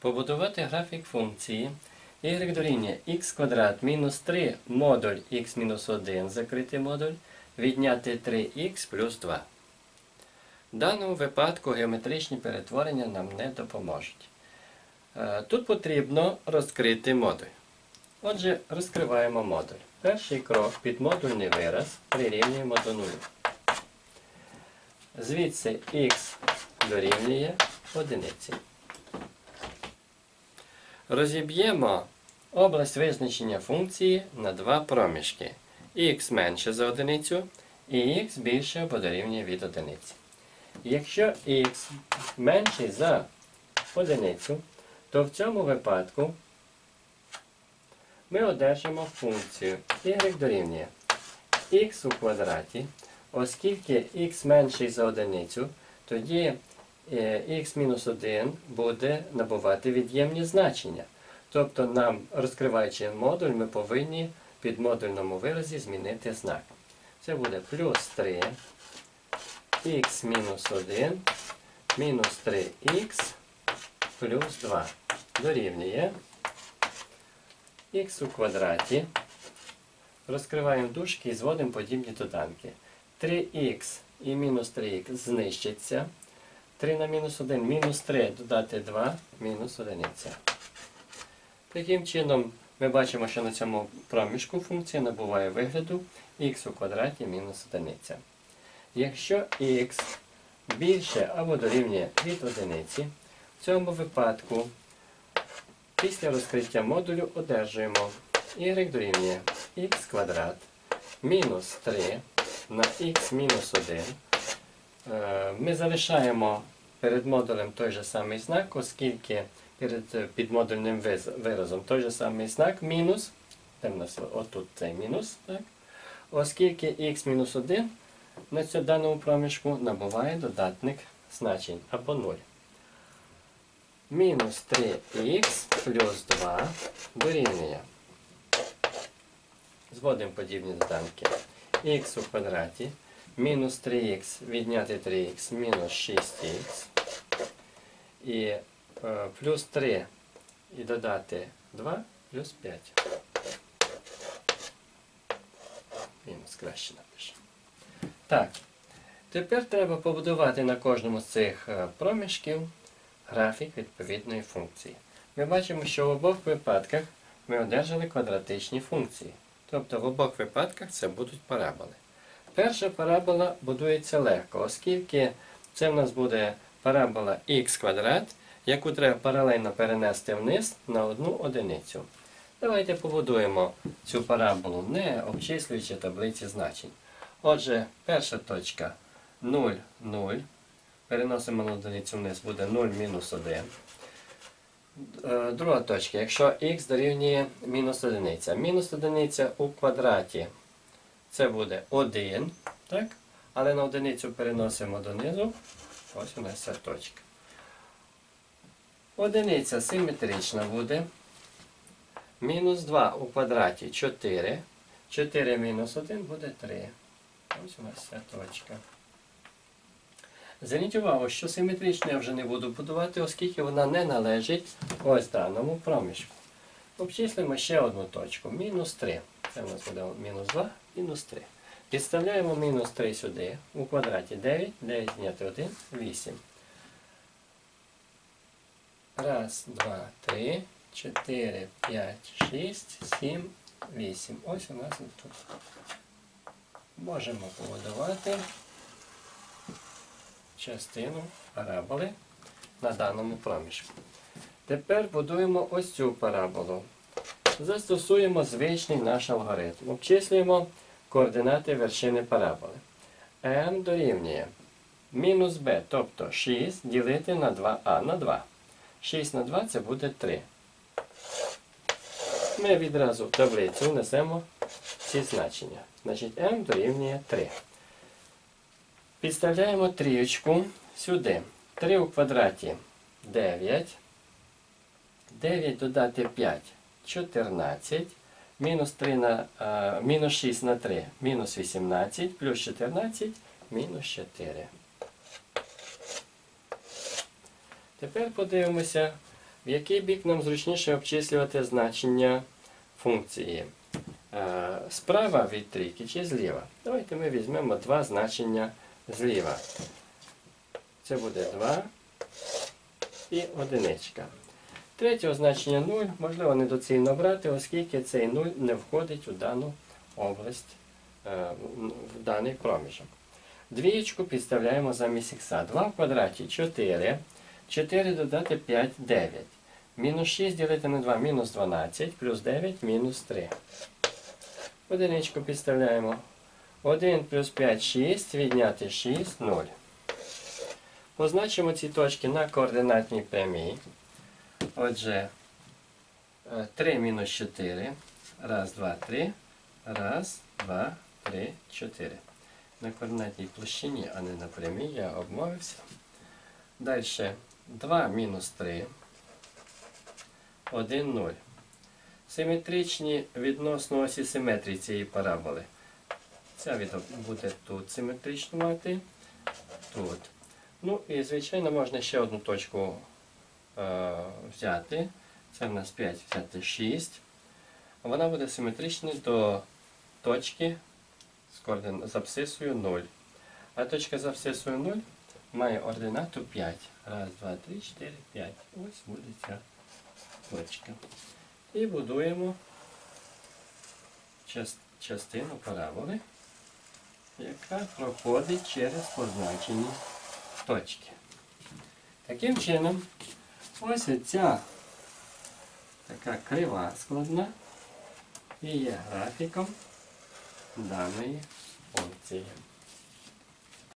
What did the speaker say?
Побудувати графік функції y дорівнює x квадрат мінус 3 модуль x мінус 1 закритий модуль відняти 3x плюс 2. В даному випадку геометричні перетворення нам не допоможуть. Е, Тут потрібно розкрити модуль. Отже, розкриваємо модуль. Перший крок під модульний вираз прирівнюємо до нулю. Звідси x дорівнює одиниці. Розіб'ємо область визначення функції на два проміжки. x менше за одиницю і x більше або дорівнює від одиниці. Якщо x менший за одиницю, то в цьому випадку ми одержимо функцію y дорівнює x у квадраті, оскільки x менший за одиницю, тоді е, x мінус 1 буде набувати від'ємні значення. Тобто нам, розкриваючи модуль, ми повинні в підмодульному виразі змінити знак. Це буде плюс 3 x мінус 1 мінус 3х плюс 2 дорівнює х у квадраті. Розкриваємо дужки і зводимо подібні доданки. 3х і мінус 3х знищиться. 3 на мінус 1 мінус 3 додати 2 мінус 1. Таким чином, ми бачимо, що на цьому проміжку функція набуває вигляду х у квадраті мінус 1. Якщо х більше або дорівнює від одиниці, в цьому випадку після розкриття модулю одержуємо y дорівнює х квадрат мінус 3 на х мінус 1. Е, Ми залишаємо перед модулем той же самий знак, оскільки перед е, підмодульним виразом той же самий знак мінус, де отут цей мінус, так? оскільки х мінус 1 на цьому даному проміжку набуває додатник значень або 0. Мінус 3х плюс 2 дорівнює. Зводимо подібні доданки. х у квадраті мінус 3х відняти 3х мінус 6х. І е, плюс 3 і додати 2 плюс 5. Мінус краще напишемо. Так. Тепер треба побудувати на кожному з цих е, проміжків графік відповідної функції. Ми бачимо, що в обох випадках ми одержали квадратичні функції. Тобто в обох випадках це будуть параболи. Перша парабола будується легко, оскільки це в нас буде парабола х квадрат, яку треба паралельно перенести вниз на одну одиницю. Давайте побудуємо цю параболу, не обчислюючи таблиці значень. Отже, перша точка 0, 0. Переносимо на одиницю вниз, буде 0 мінус 1. Е, Друга точка, якщо х дорівнює мінус 1. Мінус 1 у квадраті це буде 1, так? але на одиницю переносимо донизу. Ось у нас ця точка. Одиниця симетрична буде. Мінус 2 у квадраті 4. 4 мінус 1 буде 3. Ось у нас ця точка. Зверніть увагу, що симетрично я вже не буду будувати, оскільки вона не належить ось даному проміжку. Обчислимо ще одну точку. Мінус 3. Це у нас буде мінус 2, мінус 3. Підставляємо мінус 3 сюди. У квадраті 9, 9 зняти 1, 8. Раз, два, три, чотири, п'ять, шість, сім, вісім. Ось у нас тут. Можемо побудувати частину параболи на даному проміжку. Тепер будуємо ось цю параболу. Застосуємо звичний наш алгоритм. Обчислюємо координати вершини параболи. m дорівнює мінус b, тобто 6 ділити на 2а на 2. 6 на 2 це буде 3. Ми відразу в таблицю внесемо ці значення. Значить, m дорівнює 3. Підставляємо трієчку сюди. 3 у квадраті 9. 9 додати 5 14. Мінус, 3 на, а, мінус 6 на 3 мінус 18, плюс 14 мінус 4. Тепер подивимося В який бік нам зручніше обчислювати значення функції? Е, Справа від трійки чи зліва? Давайте ми візьмемо два значення зліва. Це буде 2 і одиничка. Третього значення 0 можливо недоцільно брати, оскільки цей 0 не входить у дану область, е, в даний проміжок. Двієчку підставляємо замість х. 2 в квадраті 4. 4 додати 5 9. Мінус 6 ділити на 2 мінус 12, плюс 9 мінус 3. Одиничку підставляємо. 1 плюс 5 6, відняти 6 0. Позначимо ці точки на координатній прямій. Отже, е, 3 мінус 4. Раз, два, три. Раз, два, три, чотири. На координатній площині, а не на прямій, я обмовився. Далі 2 мінус 3. 1, 0. Симетричні відносно осі симетрії цієї параболи. Ця буде тут симетрично мати, тут. Ну і, звичайно, можна ще одну точку е, взяти. Це в нас 5 взяти 6. Вона буде симетрична до точки з, координ... з абсцисою 0. А точка з абсцисою 0 має ординату 5. Раз, два, три, 4, 5. Ось буде ця точка. І будуємо частину параболи, яка проходить через позначені точки. Таким чином, ось ця така крива складна і є графіком даної функції.